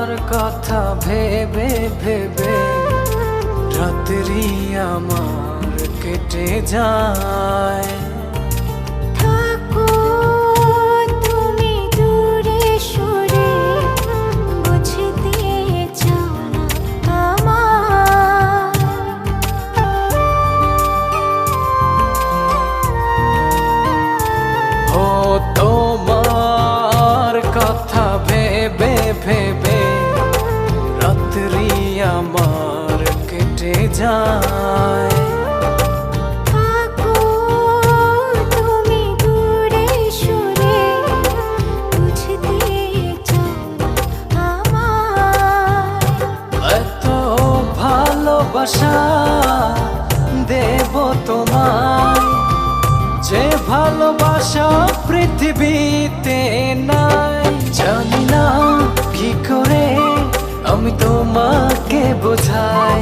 তোমার কথা ভেবে ভেবে রাত্রি আমার কেটে যায়। তোমার কথা ভেবে ভেবে রাত্রি আমার কেটে যায়। ভালোবাসা দেব তোমায়। যে ভালোবাসা পৃথিবীতে আমি তোমাকে বোঝাই।